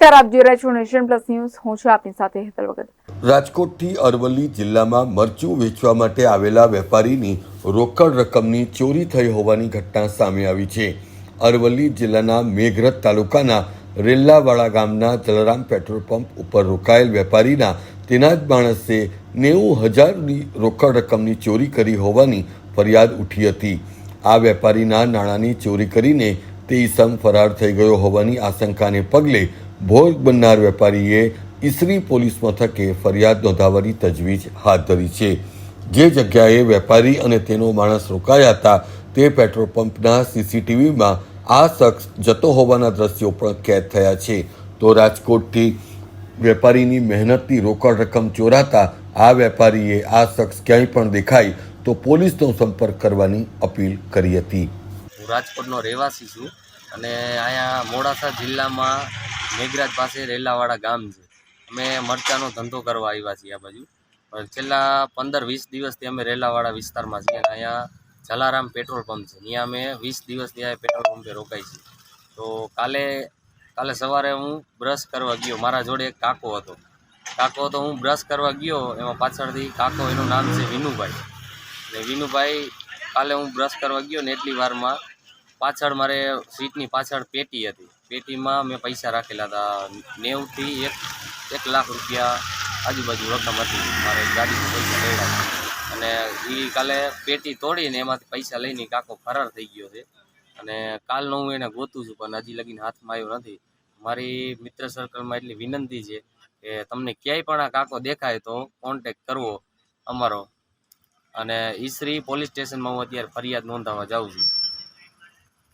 નમસ્કાર, આપ જોઈ રહ્યા છો નેશન પ્લસ ન્યૂઝ. હું છું આપની સાથે હેતલ વગર. રાજકોટથી અરવલ્લી જિલ્લામાં મરચું વેચવા માટે આવેલા વેપારીની રોકડ રકમની ચોરી થઈ હોવાની ઘટના સામે આવી છે. અરવલ્લી જિલ્લાના મેઘરજ તાલુકાના રેલ્લાવાડા ગામના જલારામ પેટ્રોલ પંપ ઉપર રોકાયેલ વેપારીના તેના જ માણસે નેવું હજારની રોકડ રકમની ચોરી કરી હોવાની ફરિયાદ ઉઠી હતી. આ વેપારીના નાણાંની ચોરી કરીને તે ઈસમ ફરાર થઈ ગયો હોવાની આશંકાને પગલે ભોગ બનનાર વેપારીએ ઈસરી પોલીસ મથકે ફરિયાદ નોંધાવવાની તજવીજ હાથ ધરી છે. જે જગ્યાએ વેપારી અને તેનો માણસ રોકાયા હતા, તે પેટ્રોલ પંપના સીસીટીવીમાં આ શખ્સ જતો હોવાના દ્રશ્યો પણ કેદ થયા છે. તો રાજકોટથી વેપારીની મહેનતની રોકડ રકમ ચોરાતા આ વેપારીએ આ શખ્સ ક્યાંય પણ દેખાય તો પોલીસનો સંપર્ક કરવાની અપીલ કરી હતી. હું રાજકોટનો રહેવાસી છું અને અહીંયા મોડાસા જિલ્લામાં મેઘરાજ પાસે રેલાવાડા ગામ છે. અમે મરચાંનો ધંધો કરવા આવ્યા છીએ આ બાજુ. છેલ્લા પંદર વીસ દિવસથી અમે રેલાવાડા વિસ્તારમાં છીએ અને અહીંયા જલારામ પેટ્રોલ પંપ છે. ત્યાં અમે વીસ દિવસ ત્યાં પેટ્રોલ પંપે રોકાઈ છીએ. તો કાલે કાલે સવારે હું બ્રશ કરવા ગયો. મારા જોડે એક કાકો હતો. કાકો હતો, હું બ્રશ કરવા ગયો. એમાં પાછળથી કાકો, એનું નામ છે વિનુભાઈ. ને વિનુભાઈ કાલે હું બ્રશ કરવા ગયો ને એટલી વારમાં પાછળ મારે સીટની પાછળ પેટી હતી. પેટીમાં મેં પૈસા રાખેલા હતા નેવથી એક એક લાખ રૂપિયા આજુબાજુ રકમ હતી. મારે ગાડીમાં પૈસા લેવા અને એ કાલે પેટી તોડીને એમાંથી પૈસા લઈને કાકો ફરાર થઈ ગયો છે. અને કાલનો હું એને ગોતું છું, પણ હજી લગીને હાથમાં આવ્યો નથી. મારી મિત્ર સર્કલમાં એટલી વિનંતી છે કે તમને ક્યાંય પણ આ કાકો દેખાય તો કોન્ટેક કરવો અમારો. અને ઈસરી પોલીસ સ્ટેશનમાં હું અત્યારે ફરિયાદ નોંધાવવા જાઉં છું.